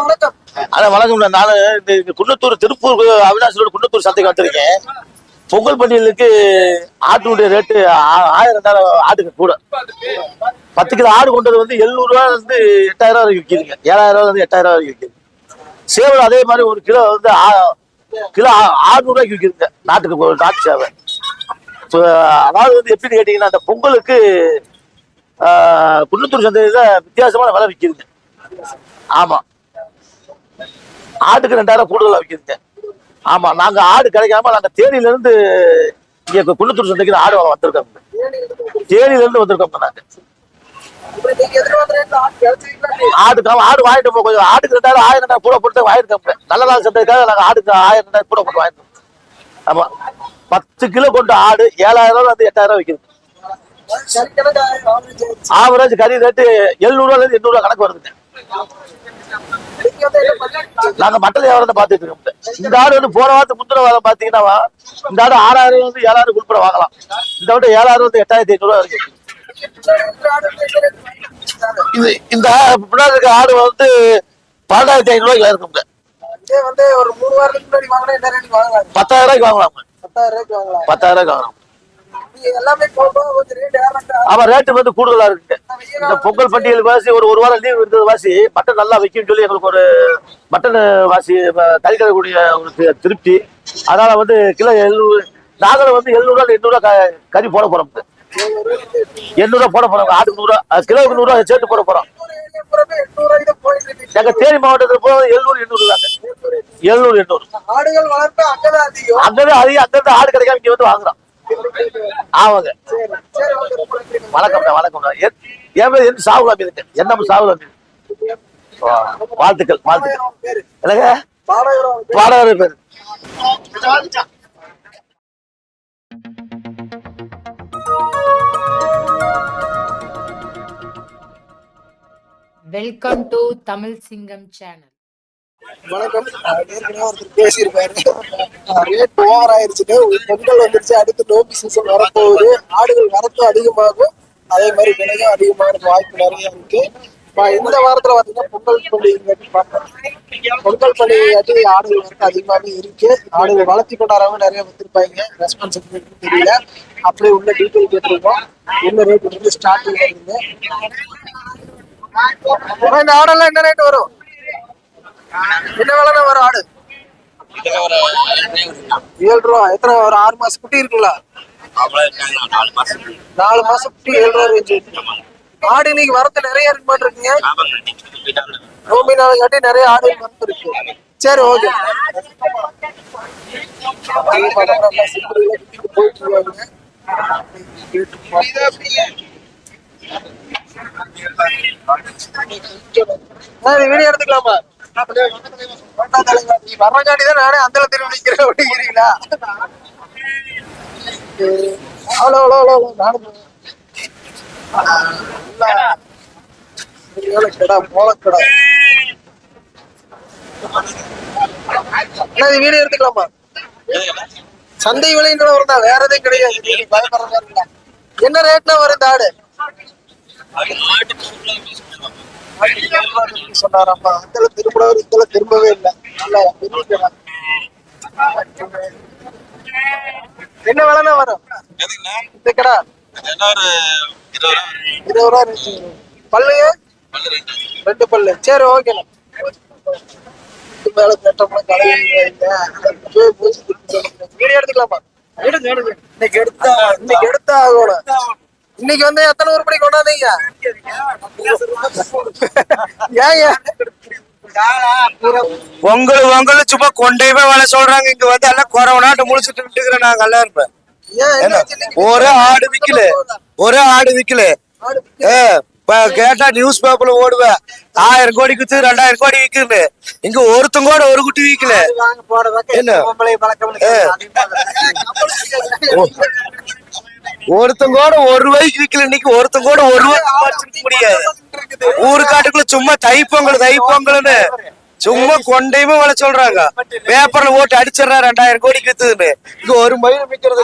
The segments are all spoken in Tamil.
வணக்கம் அதான் வணக்கம். நான் இந்த குன்னத்தூர் திருப்பூர் அவினாசி குன்னத்தூர் சந்தைக்கு வந்திருக்கேன் பொங்கல் பண்டிகைக்கு ஆட்டுடைய ரேட்டு ஆயிரம் தான் ஆட்டுக்கு கூட. பத்து கிலோ ஆடு கொண்டது வந்து எழுநூறு ரூபா இருந்து எட்டாயிரம் ரூபா வரைக்கும் விற்கிதுங்க. ஏழாயிரம் ரூபா இருந்து எட்டாயிரம் ரூபா வரைக்கும் விற்கிது. சேவல் அதே மாதிரி ஒரு கிலோ வந்து ஆ- கிலோ ஆறுநூறுவாய்க்கு விற்கிதுங்க. நாட்டுக்கு நாட்டு சேவை அதாவது வந்து எப்படின்னு கேட்டீங்கன்னா அந்த பொங்கலுக்கு குன்னத்தூர் சந்தையில வித்தியாசமான விலை விற்கிதுங்க ஆமா. ஆட்டுக்கு ரெண்டாயிரம் கூடுதலா விற்கிதுங்க ஆமா நாங்க ஆடு கிடைக்காம நாங்க தேனியில இருந்து இங்க குன்னத்தூர் சந்தைக்கு ஆடு வாங்க வந்திருக்கோம் தேனியில இருந்து வந்திருக்கோம் நாங்க ரேட்ல ஆடு வாங்கிட்டு போ கொஞ்சம் ஆட்டுக்கு ரெண்டாயிரம் ஆயிரம் ரெண்டாயிரம் கூட போட்டு வாங்கிருக்கோம் நல்ல நாள் சந்தைக்காக நாங்க ஆடுக்கு ஆயிரம் ரெண்டாயிரம் கூட போட்டு வாங்கிருக்கோம் ஆமா. பத்து கிலோ கொண்ட ஆடு ஏழாயிரம் ரூபாய் வந்து எட்டாயிரம் ரூபாய் விற்கிது ஆவரேஜ் கறி ரேட்டு எழுநூறுவால இருந்து எண்ணூறு கணக்கு வருதுங்க. நாங்க மட்டல் வியாபாரம் பாத்துட்டு இருக்கோம். இந்த ஆடு வந்து போன வாரத்துக்கு முந்தின வாரம் பாத்தீங்கன்னா இந்த ஆடு ஆறாயிரம் வந்து ஏழாயிரம் உட்பட வாங்கலாம். இந்த விட ஏழாயிரம் வந்து எட்டாயிரத்தி ஐநூறு இருக்கு இந்த ஆடு இது இந்த பின்னாடி இருக்க ஆடு வந்து பன்னெண்டாயிரத்தி ஐநூறு இருக்குங்க. இதே வந்து ஒரு மூணு வாரத்துக்கு முன்னாடி வாங்கினா என்ன ரேட் வாங்கலாம்? பத்தாயிரம் ரூபாய்க்கு வாங்கலாம். பத்தாயிரம் ரூபாய்க்கு வாங்கலாம். பத்தாயிரம் ரூபாய்க்கு வாங்கலாம். எல்லாமே ஆமா ரேட்டு வந்து கூடுதலா இருக்குங்க இந்த பொங்கல் பண்டிகை வாசி ஒரு ஒரு வாரம் லீவ் இருந்தது வாசி மட்டன் நல்லா வைக்கும்னு சொல்லி எங்களுக்கு ஒரு மட்டன் வாசி தரக்கூடிய ஒரு திருப்தி. அதனால வந்து கிலோ எழுநூறு நாங்களும் வந்து எழுநூறுவா எண்ணூறுவா கறி போட போறோம். எண்ணூறுவா போட போறோம். ஆட்டுக்கு நூறுவா கிலோவுக்கு நூறுவா சேர்த்து போட போறோம். தான் இருக்கு. எங்க தேனி மாவட்டத்தில் போக எழுநூறு எண்ணூறு தாங்க. எழுநூறு எண்ணூறு. ஆடுகள் வளர்ப்பு அங்கதான் அதிகம். அங்கதான் அதிகம் அங்கதான் ஆடு கிடைக்காம இங்க வந்து வாங்குறோம். ஆமாங்க. வணக்கம்டா வணக்கம்டா என் பேர் என் சாகுலா மீதுங்க என்ன சாகுலா மீது? வாழ்த்துக்கள் வாழ்த்துக்கள். என்னங்க? பாளையம் பேரு. பாடகர் பேர். Welcome to Tamil Singam channel வணக்கம். ஏற்கனவே ஒருத்தர் பேசியிருப்பாரு ரேட் ஓவர் ஆயிருச்சுட்டு பொங்கல் வந்துருச்சு. அடுத்து டோபி சீசன் வரப்போகுது. ஆடுகள் வரத்து அதிகமாகும். அதே மாதிரி விலையும் அதிகமாக வாய்ப்பு நிறைய இருக்கு. இப்ப இந்த வாரத்துல பாத்தீங்கன்னா பொங்கல் பண்டிகை பார்ப்போம் பொங்கல் பண்டிகையாட்டி ஆடுகள் வந்து அதிகமாகவே இருக்கு. ஆடுகள் வளர்த்தி கொண்டாடுறவங்க நிறைய வந்திருப்பாங்க. ரெஸ்பான்ஸ் தெரியல. அப்படியே உள்ள டீட்டெயில் கேட்டிருக்கோம். என்ன ரேட் வந்து ஸ்டார்டிங் இருந்து இந்த ஆடெல்லாம் என்ன ரேட் வரும்? என்ன விலைண்ணா வரும் ஆடு? ஏழு ரூபா. எத்தனை ஒரு ஆறு மாசம் குட்டி இருக்குங்களா நாலு மாசம் குட்டி ஏழு ரூபா ரேஞ்சு ஆடு இன்னைக்கு வரத்து நிறைய இருக்கு மாட்டிருக்கீங்க நோம்பி நாள் காட்டி நிறைய ஆடு வரத்து இருக்கு சரி ஓகே போயிட்டு வீடியோ எடுத்துக்கலாமா? நீ வர்றங்காட்டி தான் நானே அந்த திரும்பி நிக்கிறேன் அப்படிங்கிறீங்களா அவ்வளோ அவ்வளோ அவ்வளோ நானும் கடா மோளக்கடா இது வீடியோ எடுத்துக்கலாமா? சந்தை விலைன்ற ஒரு தான் வேற எதுவும் கிடையாது. என்ன ரேட்ல வரும் இந்த ஆடு? சொன்னாராப்பா அந்த திரும்பவே இந்த திரும்பவே இல்லை. என்ன விலைனா வரும்? இந்த கடா? இருபது ரூபா? ரேஞ்சு வரும். பல்லுங்க ரெண்டு. பல்லு. சரி இது மேல கலையுங்க வீடியோ எடுத்துக்கலாமா? இன்னைக்கு எடுத்தா இன்னைக்கு எடுத்தா ஆகணும். இன்னைக்கு வந்து எத்தனை உருப்படி கொண்டாந்தீங்க? பொங்கல் பொங்கல் சும்மா கொண்டே போய் வேலை சொல்றாங்க. இங்க வந்து எல்லாம் கொரோனாட்டு முடிச்சுட்டு விட்டுக்கிறேன் நாங்க எல்லாம் இருப்பேன்? ஒரே ஆடு விக்கல. ஒரே ஆடு விக்கல. கேட்டா நியூஸ் பேப்பர்ல ஓடுவேன். ஆயிரம் கோடி குத்து ரெண்டாயிரம் கோடி விக்குன்னு இங்க ஒருத்தங்க கூட ஒரு குட்டி விக்கல. என்ன? பொம்பளை பழக்கம் ஏ. ஒருத்தங்க கூட ஒரு ரூபாய்க்கு விக்கல இன்னைக்கு ஒருத்தங்க கூட ஒரு ரூபாய்க்கு முடியாது. ஊரு காட்டுக்குள்ள சும்மா தைப்பொங்கல் தைப்பொங்கல்னு. சும்மா கொண்டையுமே வள சொல்றாங்க. பேப்பர்ல ஓட்டு அடிச்சிடுறா ரெண்டாயிரம் கோடிக்கு வித்துதுன்னு இங்க ஒரு மயில் விக்கிறது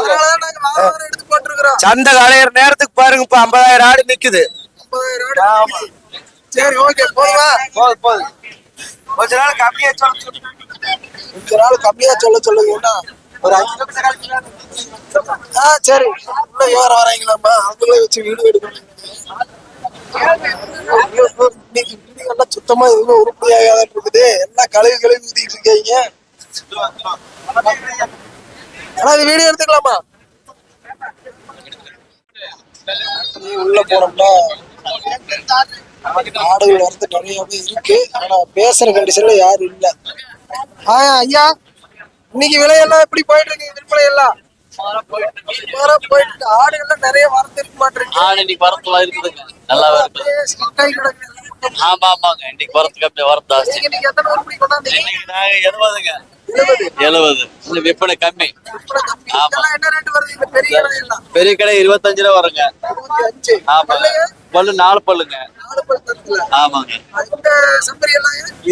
சந்தை கலையிற நேரத்துக்கு பாருங்க இப்ப ஐம்பதாயிரம் ஆடு நிக்குது. சரி ஓகே போதுமா? போதும் கொஞ்ச நாள் கம்மியா சொல்லு கொஞ்ச நாள் கம்மியா சொல்ல சொல்லுங்கன்னா ஒரு அஞ்சு ஆ சரி. இன்னும் விவரம் வராங்களாம்மா அவங்களே வச்சு வீடு எடுக்கணும் இன்னைக்கு வீடுகள்லாம் சுத்தமா எதுவும் உருப்படியாகாத இருக்குது எல்லாம் கழுவி கழுவி ஊத்திட்டு இருக்கீங்க? ஆனா அது வீடியோ எடுத்துக்கலாமா? நீ உள்ள போனோம்னா ஆடுகள் வந்து நிறையவே இருக்கு. ஆனா பேசுற கண்டிஷன்ல யாரும் இல்ல. ஆ ஐயா? இன்னைக்கு விலையெல்லாம் எப்படி போயிட்டு இருக்கு? விற்பனை எல்லாம் போயிட்டு. ஆடுகள்லாம் நிறைய வரது இருக்க மாட்டேங்குது. ஆடு இன்னைக்கு வரத்துல இருக்குதுங்க. இருக்குது கிடக்குது. ஆமா ஆமாங்க. இன்னைக்கு வரத்துக்கு அப்படியே வரத்து ஜாஸ்தி இன்னைக்கு எத்தனை உருப்படி கொண்டாந்தீங்க இன்னைக்கு நாங்க எழுபதுங்க. எழுபது. எழுபது. இந்த விற்பனை கம்மி. கம்மி. ஆமா. என்ன ரேட் வருது? பெரிய விலையெல்லாம் பெரிய கடை இருபத்தஞ்சு ரூபா வருங்க. வெள்ளையா? பல்லு நாலு பல்லுங்க. ஆமாங்க.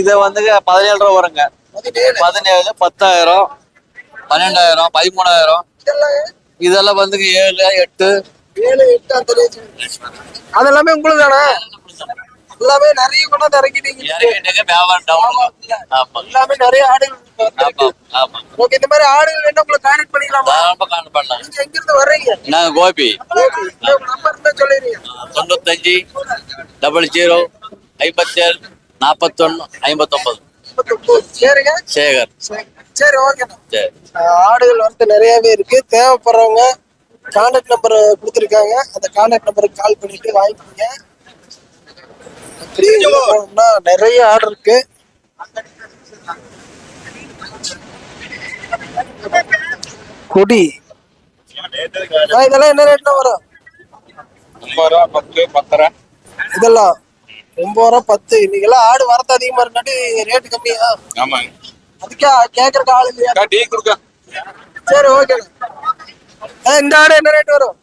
இது வந்துங்க பதினேழு ரூபா வருங்க. பதினேழு. பத்தாயிரம் பன்னெண்டாயிரம் பதிமூணாயிரம். இதெல்லாம் வந்துங்க ஏழு எட்டு. ஏழு ரேஞ்ச் அதெல்லாமே உங்களுக்கு தானே எல்லாமே நிறைய கொண்டாந்து இறக்கிட்டீங்க இறங்கிட்டுங்க வியாபாரம் டவுன் எல்லாமே நிறைய ஆடுகள் ஓகே இந்த மாதிரி ஆடுகள் வேணா உங்களுக்கு கான்டாக்ட் பண்ணிக்கலாமா? தாராளமா காண பண்ணலாம். நீங்க எங்க இருந்து வர்றீங்க? நாங்க கோபி. நம்பர் இருந்தா தொண்ணூத்தஞ்சு டபுள் ஜீரோ ஐம்பத்தேழு நாற்பத்தொன்னு ஐம்பத்தொன்பது சேகர். சரி. சரி ஓகேண்ணா சரி. ஆடுகள் வந்து நிறையவே இருக்கு. தேவைப்படுறவங்க கான்டாக்ட் நம்பர் கொடுத்துருக்காங்க. அந்த கான்டாக்ட் நம்பருக்கு கால் பண்ணிட்டு வாங்கிக்கோங்க நிறைய ஆடு இருக்கு. கொடி. இதெல்லாம் என்ன ரேட்ல வரும்? ஒன்பது ரூபா பத்து பத்தரை. இதெல்லாம்? ஒன்பது ரூபா பத்து. இன்னைக்கெல்லாம் ஆடு வரத்து அதிகமா இருக்காட்டி ரேட்டு கம்மியா. ஆமாங்க. அதுக்கே கேக்குறக்கு ஆள் இல்லையா? டீ கொடுக்க. சரி ஓகே இந்த ஆடு என்ன ரேட் வரும்?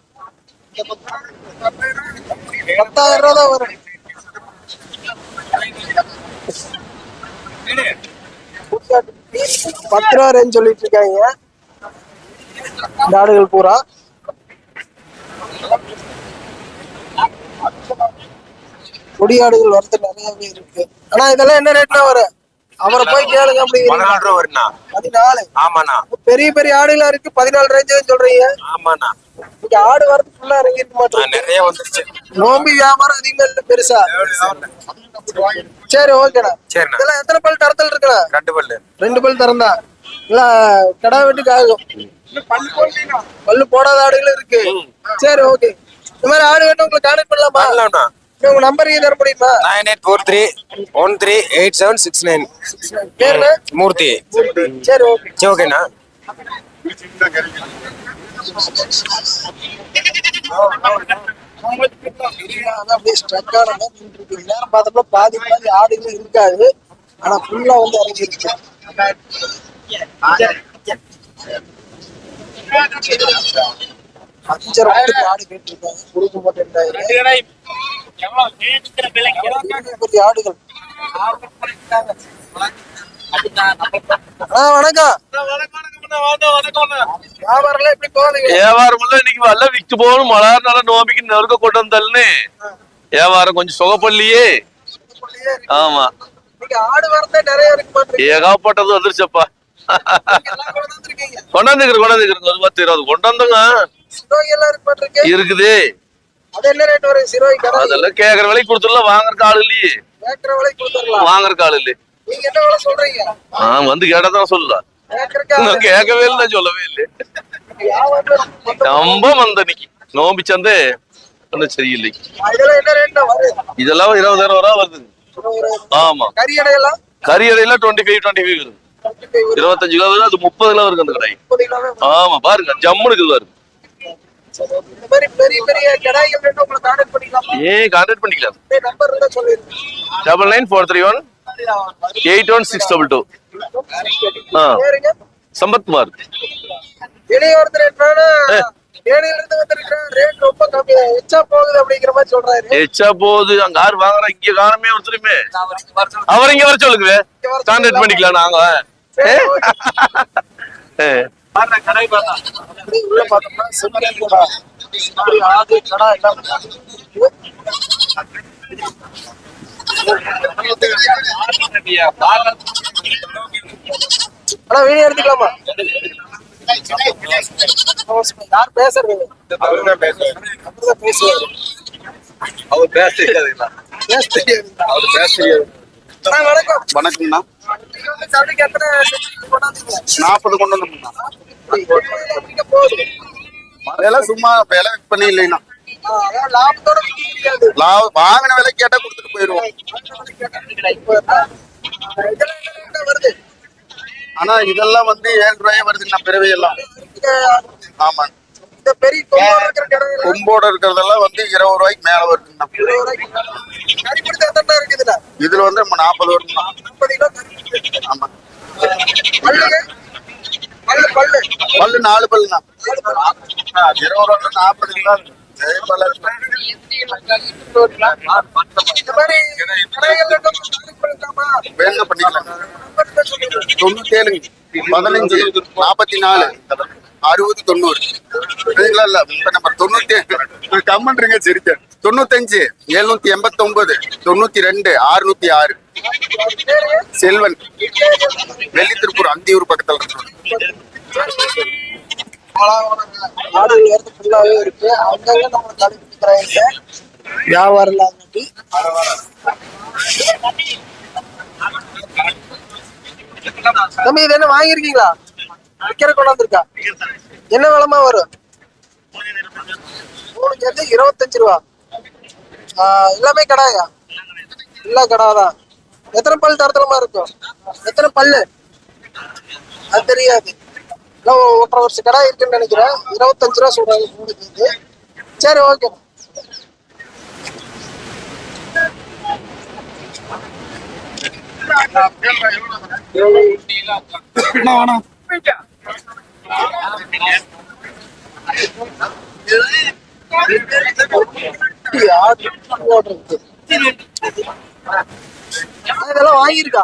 பத்தாயிரம் ரூபா தான் வரும். பத்து ரூபா ரேஞ்ச் சொல்லிட்டு இருக்காங்க. இந்த ஆடுகள் பூரா. கொடி ஆடுகள் வரது நிறையவே இருக்கு. ஆனா இதெல்லாம் என்ன ரேட்ல வரும் அவரை போய் கேளுங்க அப்படிங்கிறீங்க ரூபா வருண்ணா. பதினாலு. ஆமாண்ணா. பெரிய பெரிய ஆடுகளா இருக்கு. பதினாலு ரேஞ்ச் சொல்றீங்க. ஆமாண்ணா. இங்க ஆடு வரது ஃபுல்லா இறங்கி இருக்க ஆ, மாட்டேன் நிறைய வந்துருச்சு. நோம்பி வியாபாரம் அதிகமா இல்ல பெருசா? சரி ஓகேண்ணா சரிண்ணா. இதெல்லாம் எத்தனை பல் தரத்தில் இருக்குண்ணா? ரெண்டு பல்லு. ரெண்டு பல் திறந்தா இல்ல கடா வெட்டுக்கு ஆகும். பல்லு போடாத ஆடுகளும் இருக்கு. சரி ஓகே இந்த மாதிரி ஆடு வேணும் உங்களுக்கு கான்டாக்ட் பண்ணலாமா உங்க நம்பர் தர முடியுமா nine eight four three one three eight seven six nine பேருண்ணா Murthy. சரி ஓகே. சரி ஓகேண்ணா. அப்படியே. நேரம் பார்த்தப்ப பாதி பாதி ஆடுகளும் இருக்காது. ஆனா ஃபுல்லா வந்து இறங்கி இருக்கு அஞ்சரை மட்டும் ஆடு கேட்டிருக்காங்க. கொடுக்க மாட்டேன்டாங்க பெரிய ஆடுகள்? வணக்கம். வியாபாரம் இன்னைக்கு வல்ல வித்து போகணும் மழை நல்லா நோம்பிக்கு நெருக்க கொண்டு வந்தல்னு வியாபாரம் கொஞ்சம் சுகப்படலையே ஆமா. நீங்க ஆடு வரதே நிறைய இருக்கு மாட்டீங்க ஏகாப்பட்டது வந்துருச்சப்பா கொண்டாந்துக்கிறேன் கொண்டாந்துக்கிறேன். ஒரு பத்து இருபது. கொண்டு வந்தோங்க சிரோகி எல்லாம் இருக்கு மாட்டிருக்கு இருக்குது. அது என்ன ரேட் வரும்? சிரோகி கடை? அதெல்லாம் கேக்குற விலைக்கு கொடுத்துடலாம். வாங்குறக்கு ஆள் இல்லையே. கேட்கற விலைக்கு கொடுத்துடலாம். வாங்குறக்கு ஆள் இல்லையே. நீங்க என்ன விலை சொல்றீங்க? ஆ வந்து கேட்டா தான் சொல்லலாம். கேட்கவே இல்லை சொல்லவே இல்லை. ரொம்ப மந்த இன்னைக்கு. நோம்பி சந்தை. ஒன்றும் சரியில்லை. இதெல்லாம் இருபதாயிரம் ரூபா வருது ஆமா. கறி இடையில டுவெண்ட்டி ஃபைவ் டுவெண்ட்டி ஃபைவ் வருது. இருபத்தஞ்சு கிலோ அது முப்பது கிலோ இருக்கு அந்த கடை. ஆமா பாருங்க ஜம்முனு இருக்குது பாருங்க உங்களை கான்டாக்ட் பண்ணிக்கலாமா? Double nine four three one eight one six double two ஆ பேருங்க சம்பத் குமார் வெளியே ஒருத்தர் ரேட் வேணா தேனியில இருந்து வந்திருக்கிறேன். ரேட் ரொம்ப கம்மி. எச்சா போகுது அப்படிங்கிற மாதிரி சொல்றாரு. எச்சா போகுது. அங்க யாரு வாங்குறா? இங்க காணமே ஒருத்தருமே. அவர் இங்க வர சொல்லுங்க. கான்டாக்ட் பண்ணிக்கலாம் நாங்க. ஏ. அப்படி உள்ள பார்த்தோம்னா செம்மறி கடா செம்மறி ஆடு கடா எல்லாம் இருக்கு. அண்ணா வீடியோ எடுத்துக்கலாமா? யார் பேசுறது. அப்படிதான் பேசுவாரு. அவர் பேச தெரியாதுங்களா? பேச தெரியாது. அவர் பேச தெரியாது. வணக்கம்ண்ணா. வந்து நாற்பது கொண்டு போகுது விலை சும்மா விலை முடியாது லாபம் வாங்கின விலை கேட்டா கொடுத்துட்டு போயிடுவோம். ஆனா இதெல்லாம் வந்து ஏழு ரூபாயே வருதுண்ணா பிறவை எல்லாம் ஆமா. இந்த பெரிய கொம்போட இருக்கிறதெல்லாம் வந்து இருபது ரூபாய்க்கு மேல இருக்குதுண்ணா? இதுல வந்து நம்ம நாற்பது வருதுண்ணா. பல்லு நாலு பல்லுண்ணா. இருபது ரூபா நாற்பது கிலோ பண்ணிக்கலாம் தொண்ணூத்தி ஏழுங்க பதினஞ்சு நாற்பத்தி நாலு அறுபது தொண்ணூறு. சரிங்களா இல்ல இந்த தொண்ணூத்தி கம்மன்றீங்க தொண்ணூத்தஞ்சு எழுநூத்தி எண்பத்தி ஒன்பது தொண்ணூத்தி ரெண்டு அறுநூத்தி ஆறு. செல்வன் வெள்ளி திருப்பூர் அந்தியூர் பக்கத்துல இருக்கு. கடை வியாபாரம் தம்பி இது என்ன வாங்கியிருக்கீங்களா? விற்கிற கொண்டாந்துருக்கா என்ன விலமா வரும்? மூணு சேர்த்து இருபத்தஞ்சு ரூபா. எல்லாமே கடாயா. எல்லா கடாதான் எத்தனை பல் தரத்தலமா இருக்கும்? எத்தனை பல்லு? அது தெரியாது. இல்லை ஒன்றரை வருஷம் கடா இருக்குன்னு நினைக்கிறேன். இருபத்தஞ்சு ரூபா சொல்றாங்க. சரி ஓகே இதெல்லாம் வாங்கியிருக்கா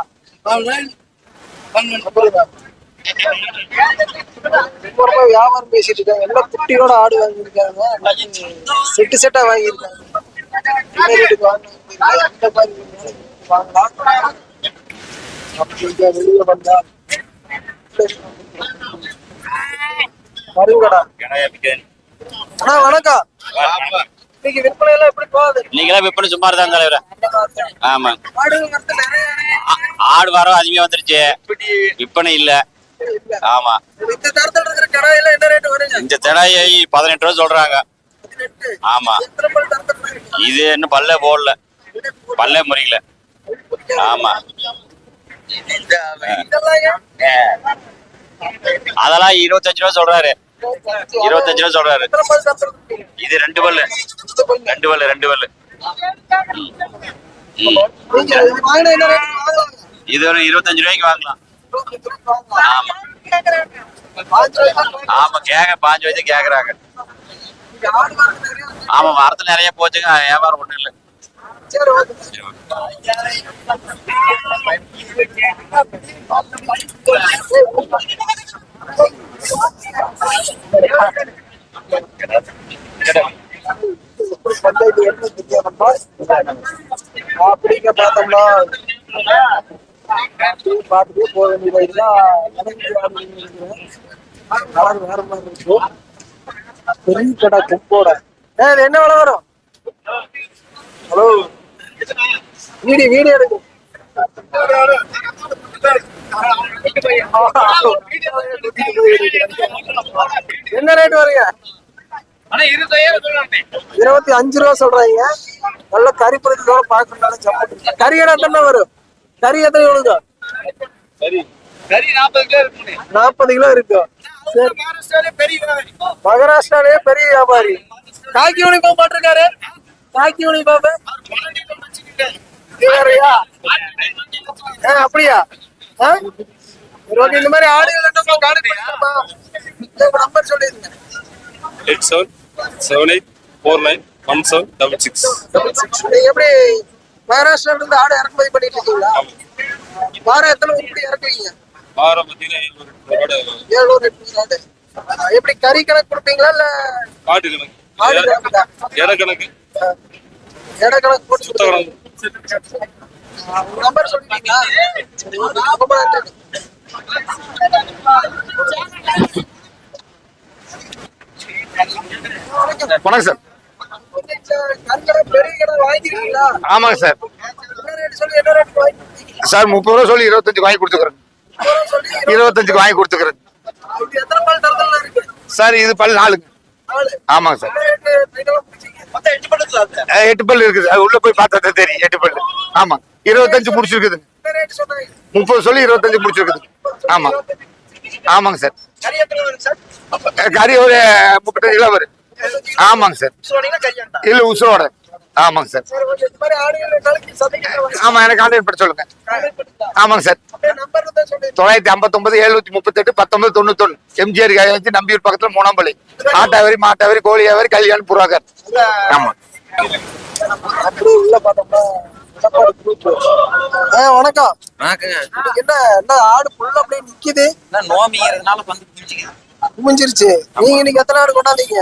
வியாபாரம் பேசிட்டு இருக்காங்க எல்லாம் குட்டியோட ஆடு வாங்கியிருக்காங்க செட்டு செட்டா வாங்கியிருக்காங்க வெளியில வந்தா வருங்கடா அண்ணா வணக்கம் இன்னைக்கு விற்பனை எல்லாம் எப்படி போகுது? நீங்களா விற்பனை சும்மா தான். தலைவர ஆமா ஆடு வாரம் அதிகமா வந்துருச்சு. விற்பனை இல்ல. ஆமா. இந்த தரத்துல இருக்கிற கடாயில என்ன ரேட் வருங்க? இந்த திடாயை பதினெட்டு ரூபா சொல்றாங்க. ஆமா. இது இன்னும் பல்லே போடல. பல்லே முறிக்கல ஆமா? அதெல்லாம் இருபத்தஞ்சு ரூபா சொல்றாரு. இருபத்தஞ்சு ரூபா சொல்றாரு? இது ரெண்டு பல்லு ரெண்டு பல்லு ரெண்டு பல்லு இது ஒரு இருபத்தஞ்சு ரூபாய்க்கு வாங்கலாம். ஆமா. ஆமா கேக்க பாஞ்சு வயசு கேக்குறாங்க. ஆமா மரத்துல நிறைய போச்சுங்க வியாபாரம் ஒண்ணும் இல்ல. அப்படிங்க பார்த்தோம்னா பார்த்துட்டு போக வேண்டியதுதான் கலர் வேற மாதிரி இருக்கும் பெரிய கடை என்ன விலை வரும் வீடியோ வீடியோ எடுக்கும் என்ன ரேட் வருங்க இருபத்தி அஞ்சு ரூபா சொல்றாங்க. நல்ல கறி பொருட்களோட பார்க்கணும் கறி இடம் தானே வரும்? கறி எத்தனை எவ்வளவு நாற்பது கிலோ இருக்கும் மகாராஷ்டிராலே பெரிய வியாபாரி. காக்கி யூனிஃபார்ம் போட்டிருக்காரு. காக்கி யூனிஃபார்ம் வேறையா ஆ, அப்படியா? ஆ? இந்த மாதிரி என்ன காடு நம்பர் சொல்லிருங்க. Eight seven seven eight four nine one seven double six. நீங்க எப்படி மகாராஷ்டிரால இருந்து ஆடு இறக்குமதி பண்ணிட்டு இருக்கீங்களா? வாரம் எத்தனை உருப்படி இறக்குவீங்க. வாரம் பார்த்தீங்கன்னா ஏழ்நூறு எட்நூறு ஆடு. எப்படி கறி கணக்கு கொடுப்பீங்களா இல்ல ஆடு கணக்கு. ஆடு கணக்கு. இட கணக்கு எடை கணக்கு. போட்டு நம்பர் சொல்லிட்டீங்களா வணக்கம் சார். வாங்கிக்கிறீங்களா ஆமாங்க சார். சார் முப்பது ரூபா சொல்லி இருபத்தஞ்சு வாங்கி கொடுத்துக்கிறேன். சொல்லி இருபத்தஞ்சுக்கு வாங்கி கொடுத்துக்கிறேன். சார் இது பல் நாலுங்க. நாலு. ஆமாங்க சார். எட்டு பல்லு இருக்குது. அது உள்ள போய் பார்த்தா தெரியும். எட்டு பல் ஆமா. இருபத்தஞ்சு முடிச்சிருக்குது. முப்பது சொல்லி இருபத்தஞ்சு முடிச்சிருக்குது. ஆமா. ஆமாங்க சார். கறி ஒரு முப்பத்தஞ்சு கிலோ வரும் ஆமாங்க சார். இல்ல உசுரோட. ஆமாங்க சார். ஆமா எனக்கு கான்டாக்ட் பண்ண சொல்லுங்க. ஆமாங்க சார். தொள்ளாயிரத்தி ஐம்பத்தொன்பது எழுநூத்தி முப்பத்தெட்டு பத்தொன்பது தொண்ணூத்தொன்னு. எம்ஜிஆர் காயாச்சு நம்பியூர் பக்கத்துல மூணாம்பள்ளி. ஆட்டாவரி மாட்டாவரி கோழியாவரி கல்யாண் புறாகர். ஆமா. வணக்கம். என்ன என்ன ஆடு ஃபுல்லா அப்படியே நிக்குது? நான் நோமிங்கிறதுனால வந்து குமிஞ்சிருச்சு. நீங்க இன்னைக்கு எத்தனை ஆடு கொண்டாந்தீங்க?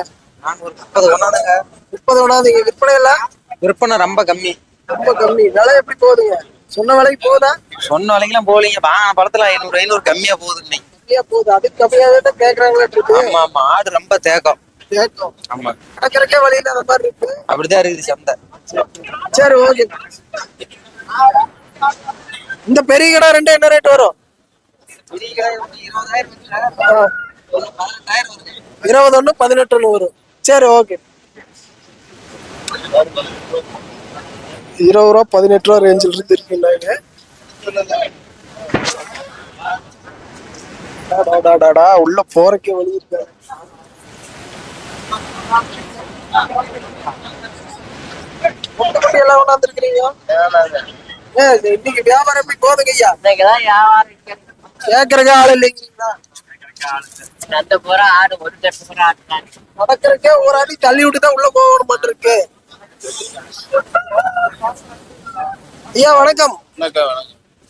முப்பது கொண்டாந்துங்க. முப்பது கொண்டாந்தீங்க. விற்பனை எல்லாம்? விற்பனை ரொம்ப கம்மி. ரொம்ப கம்மி. விலை எப்படி போகுதுங்க? சொன்ன விலைக்கு போகுதா? சொன்ன விலைக்கெல்லாம் போகலீங்க. வாங்கின படத்துல ஐநூறு ஐநூறு கம்மியா போகுது இன்னைக்கு. கம்மியா போகுது. அதுக்கு கம்மியாவே தான் கேக்குறாங்களா இருக்கு. ஆமா ஆமா. ஆடு ரொம்ப தேக்கம். கேட்கும் ஆமா. கிடக்கிறக்கே வழி இல்லாத மாதிரி இருக்கு. அப்படிதான் இருக்குது சந்தை. சரி ஓகே. இந்த பெரிய கடை ரெண்டு என்ன ரேட் வரும்? இருபது ஒண்ணு பதினெட்டு ஒண்ணு வரும். சரி ஓகே. இருபது ரூபா பதினெட்டு ரூபா ரேஞ்சில் இருந்து டாடாடாடா, உள்ள போறக்கே வழி இருக்கு எல்லாம் கொண்டாந்துருக்கிறீங்க ஏ, இன்னைக்கு வியாபாரம் எப்படி போகுதுங்க ஐயா? கேக்குறக்க ஆள் இல்லைங்களா நடக்கிறக்கே ஒரு அடி தள்ளி விட்டு தான் உள்ள போகணும் மாட்டிருக்கு ஐயா வணக்கம்.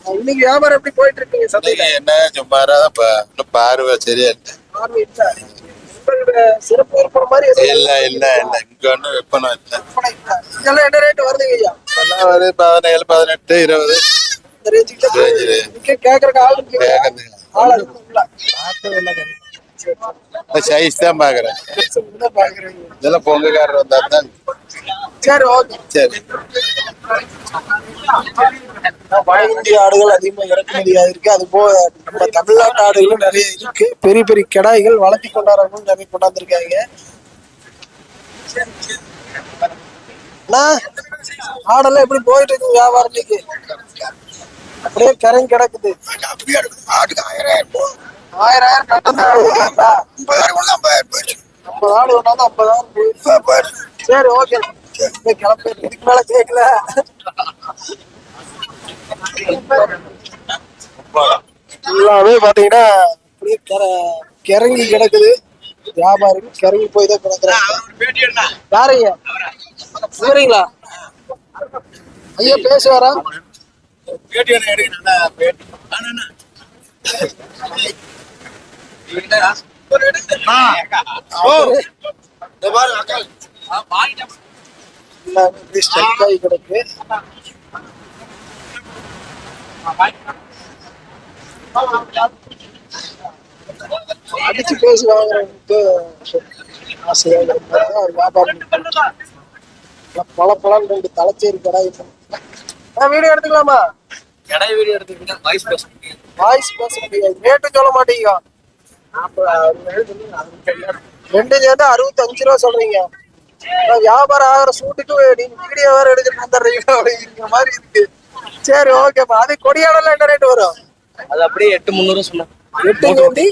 இன்னைக்கு வியாபாரம் எப்படி போயிட்டு இருக்குங்க சந்தையில என்ன சும்மாரா பார்வை சரியா இல்லை. பார்வை இல்ல. உங்களோட சிறப்பு விற்பனை மாதிரி எதுவும் இல்ல இல்ல இல்ல. இங்க ஒண்ணும் விற்பனை இல்ல. விற்பனை இல்ல. இதெல்லாம் என்ன ரேட் வருதுங்க ஐயா? எல்லாம் ஒரு பதினேழு பதினெட்டு இருபது. கேக்குறக்கு ஆள். ஆள் சைஸ் தான் பாக்குறேன் தான் பாக்குறீங்க இதெல்லாம் பொங்கக்காரர் வந்தா தான் சரி ஓகே. சரி. வட இந்திய ஆடுகள் அதிகமா இறக்குமதி ஆயிருக்கு அது போக நம்ம தமிழ்நாட்டு ஆடுகளும் நிறைய இருக்கு. பெரிய பெரிய கிடாய்கள் வளர்த்தி கொண்டாடுறவங்களும் நிறைய கொண்டாந்துருக்காங்க. ஆடெல்லாம் எப்படி போயிட்டு இருக்கு வியாபாரம் இன்னைக்கு அப்படியே கரையும் கிடக்குது. ஆயிரம் ஆயிரம் கட்டணம். ஐம்பது ஆடு கொண்டாந்து ஐம்பதாயிரம். சரி ஓகே கிளம்பி. இதுக்கு மேல கேட்கல எல்லாமே பாத்தீங்கன்னா அப்படியே கிறங்கி கிடக்குது. வியாபாரிகள் கிறங்கி போய் தான் கிடக்குறாங்க. யாரையா? இவரீங்களா? ஐயா பேசுவாரா? ஆகி கிடக்கு அடிச்சு பேசி வாங்குறவங்களுக்கு ஒரு வியாபாரம் பல பழம் ரெண்டு தலைச்சேரி கடை வீடியோ எடுத்துக்கலாமா? கடை வீடியோ எடுத்துக்கிட்டா வாய்ஸ் பேச முடியும் வாய்ஸ் பேச முடியாது. ரேட்டு சொல்ல மாட்டீங்க. ரெண்டு சேர்ந்து அறுபத்தஞ்சு ரூபா சொல்றீங்க வியாபாரம் ஆகிற சூட்டுக்கு நீங்க வீடியோ வேற எடுத்துட்டு வந்துடுறீங்க அப்படிங்கிற மாதிரி இருக்கு சரி ஓகேப்பா அது கொடியாடல என்ன ரேட் வரும் அது அப்படியே எட்டு முந்நூறு சொன்னேன் எட்டு வேண்டி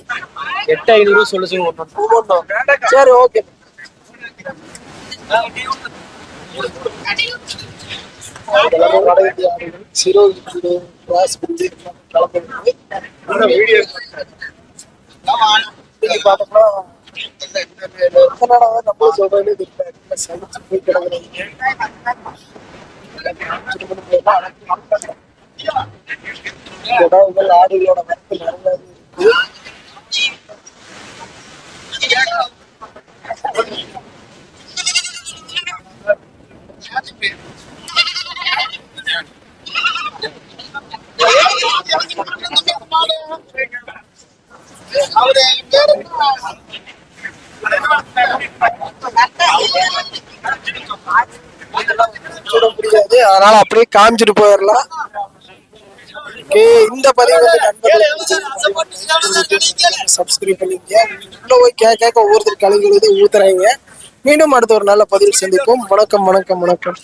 எட்டு ஐநூறு சொல்லுச்சுங்க சரி ஓகே சிரோ இருக்குது ஆடுகளோட வரத்து நிறைய இருக்கு சுட முடியாது அதனால அப்படியே காமிச்சிட்டு போயிடலாம். இந்த பதிவு சப்ஸ்கிரைப் பண்ணிங்க உள்ள போய் கேட்க கேட்க ஒவ்வொருத்தர் கலைகளுது ஊத்துறாங்க. மீண்டும் அடுத்த ஒரு நல்ல பதிவில் சந்திப்போம். வணக்கம் வணக்கம் வணக்கம்.